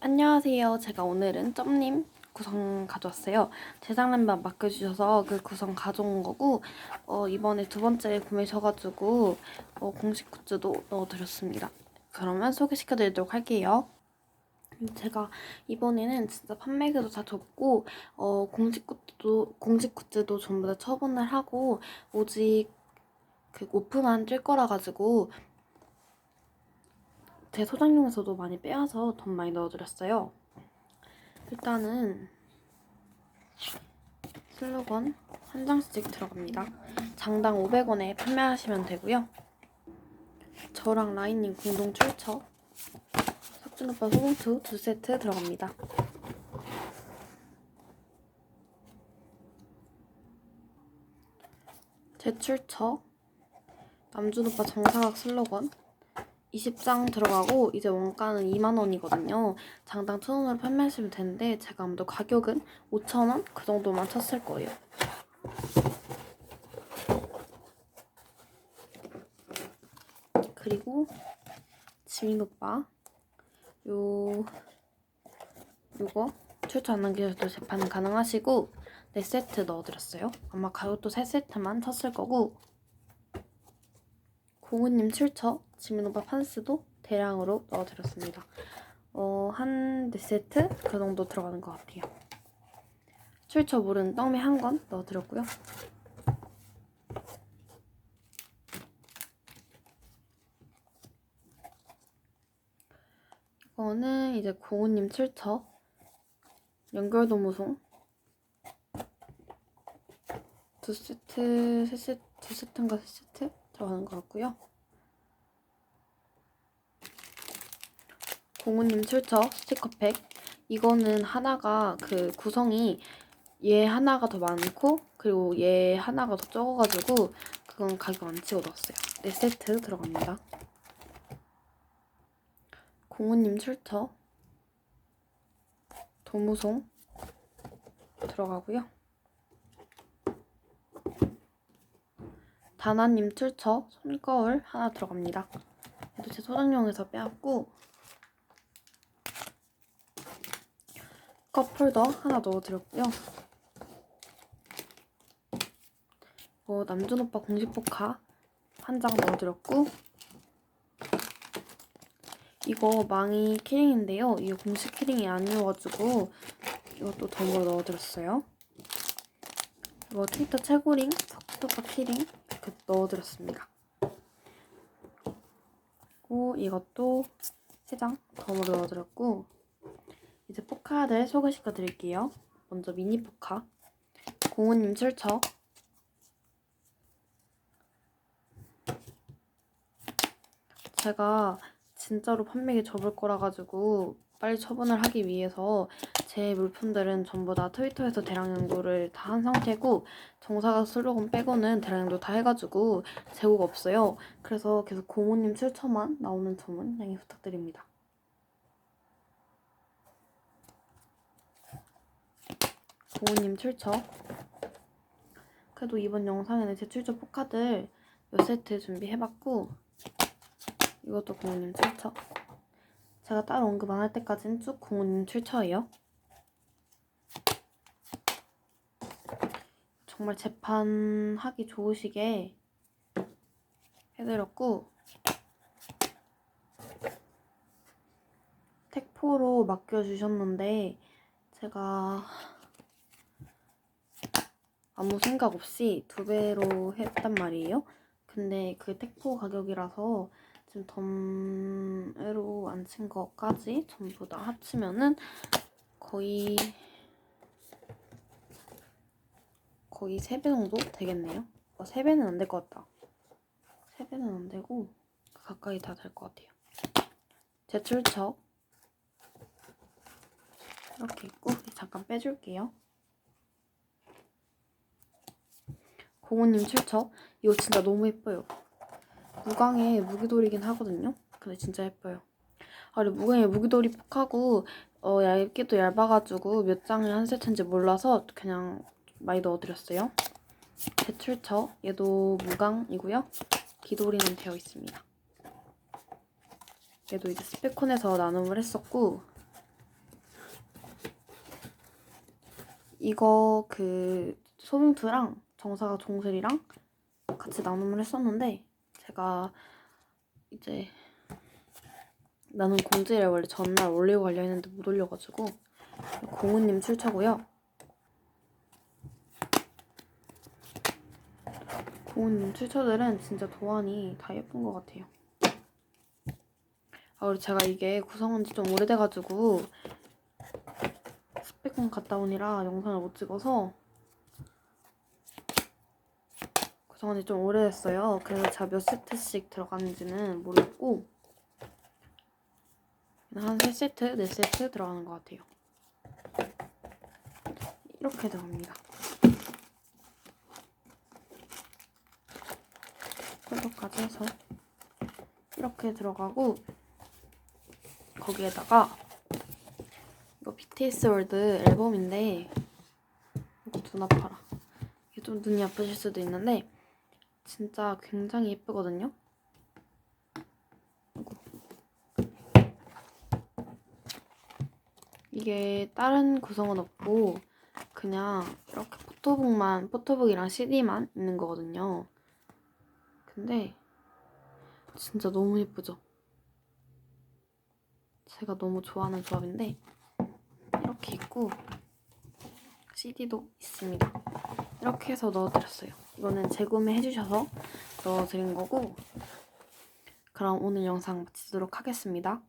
안녕하세요. 제가 오늘은 점님 구성 가져왔어요. 재작년만 맡겨주셔서 그 구성 가져온 거고 어, 이번에 두 번째 구매셔가지고 어, 공식 굿즈도 넣어드렸습니다. 그러면 소개시켜드리도록 할게요. 제가 이번에는 진짜 판매계도 다 접고 어, 공식 굿즈도 공식 굿즈도 전부 다 처분을 하고 오직 그 오프만 뜰 거라 가지고 제 소장용에서도 많이 빼와서 돈 많이 넣어드렸어요. 일단은 슬로건 한 장씩 들어갑니다. 장당 500원에 판매하시면 되고요. 저랑 라인님 공동 출처 석준 오빠 소봉투 두 세트 들어갑니다. 제 출처 남준 오빠 정사각 슬로건 20장 들어가고 이제 원가는 2만 원이거든요. 장당 1,000원으로 판매하시면 되는데 제가 아무래도 가격은 5,000원 그 정도만 쳤을 거예요. 그리고 지민 오빠 요 요거 출처 안 남기셔도 재판 가능하시고 4세트 넣어드렸어요. 아마 가격도 3세트만 쳤을 거고 고은님 출처, 지민 오빠 판스도 대량으로 넣어드렸습니다. 어, 한 4세트 그 정도 들어가는 것 같아요. 출처 물은 떡미 한 건 넣어드렸고요. 이거는 이제 고은님 출처, 연결도무송 두 세트, 세 세트, 두 세트인가 세 세트 들어가는 것 같고요. 공우님 출처 스티커팩 이거는 하나가 그 구성이 얘 하나가 더 많고 그리고 얘 하나가 더 적어가지고 그건 가격 안 치고 넣었어요. 네 세트 들어갑니다. 공우님 출처 도무송 들어가고요. 다나님 출처 손거울 하나 들어갑니다. 얘도 제 소장용에서 빼왔고 컵 홀더 하나 넣어드렸고요. 뭐 남준 오빠 공식 포카 한 장 넣어드렸고 이거 망이 키링인데요. 이게 공식 키링이 아니어가지고 이것도 덤으로 넣어드렸어요. 이거 트위터 최고링 석도파 키링 이렇게 넣어드렸습니다. 그리고 이것도 세장 덤으로 넣어드렸고 이제 포카들 소개시켜 드릴게요. 먼저 미니 포카 공우님 출처 제가 진짜로 판매기 접을 거라 가지고 빨리 처분을 하기 위해서 제 물품들은 전부 다 트위터에서 대량 연구를 다 한 상태고 정사각 슬로건 빼고는 대량 연구 다 해가지고 재고가 없어요. 그래서 계속 고모님 출처만 나오는 점은 양해 부탁드립니다. 고모님 출처 그래도 이번 영상에는 제 출처 포카들 몇 세트 준비해봤고 이것도 고모님 출처 제가 따로 언급 안 할 때까지는 쭉 고모님 출처예요 정말 재판하기 좋으시게 해드렸고 택포로 맡겨주셨는데 제가 아무 생각 없이 두 배로 했단 말이에요. 근데 그 택포 가격이라서 지금 덤으로 안 친 것까지 전부 다 합치면은 거의 거의 3배 정도 되겠네요. 어, 3배는 안 될 것 같다. 3배는 안 되고 가까이 다 될 것 같아요. 제출처 이렇게 있고 잠깐 빼줄게요. 공호님 출처 이거 진짜 너무 예뻐요. 무광의 무기돌이긴 하거든요. 근데 진짜 예뻐요. 아, 그리고 무광의 무기돌이 폭하고 어, 얇기도 얇아가지고 몇 장을 한 세트인지 몰라서 그냥 많이 넣어드렸어요. 대출처 얘도 무광이고요. 기도리는 되어 있습니다. 얘도 이제 스펙콘에서 나눔을 했었고 이거 그 소봉투랑 정사가 종슬이랑 같이 나눔을 했었는데 제가 이제 나는 공지를 원래 전날 올리고 가려 했는데 못 올려가지고 공우님 출처고요. 공우님 출처들은 진짜 도안이 다 예쁜 것 같아요. 아 그리고 제가 이게 구성한 지 좀 오래돼가지고 스펙콘 갔다 오니라 영상을 못 찍어서 구성한 지 좀 오래됐어요. 그래서 제가 몇 세트씩 들어가는지는 모르겠고 한 3세트, 4세트 들어가는 것 같아요. 이렇게 들어갑니다. 폴더까지 해서 이렇게 들어가고 거기에다가 이거 BTS 월드 앨범인데 이거 눈 아파라. 이게 좀 눈이 아프실 수도 있는데 진짜 굉장히 예쁘거든요. 이게 다른 구성은 없고 그냥 이렇게 포토북만 포토북이랑 CD만 있는 거거든요. 근데 진짜 너무 예쁘죠? 제가 너무 좋아하는 조합인데 이렇게 있고 CD도 있습니다. 이렇게 해서 넣어드렸어요. 이거는 재구매 해 주셔서 넣어드린 거고 그럼 오늘 영상 마치도록 하겠습니다.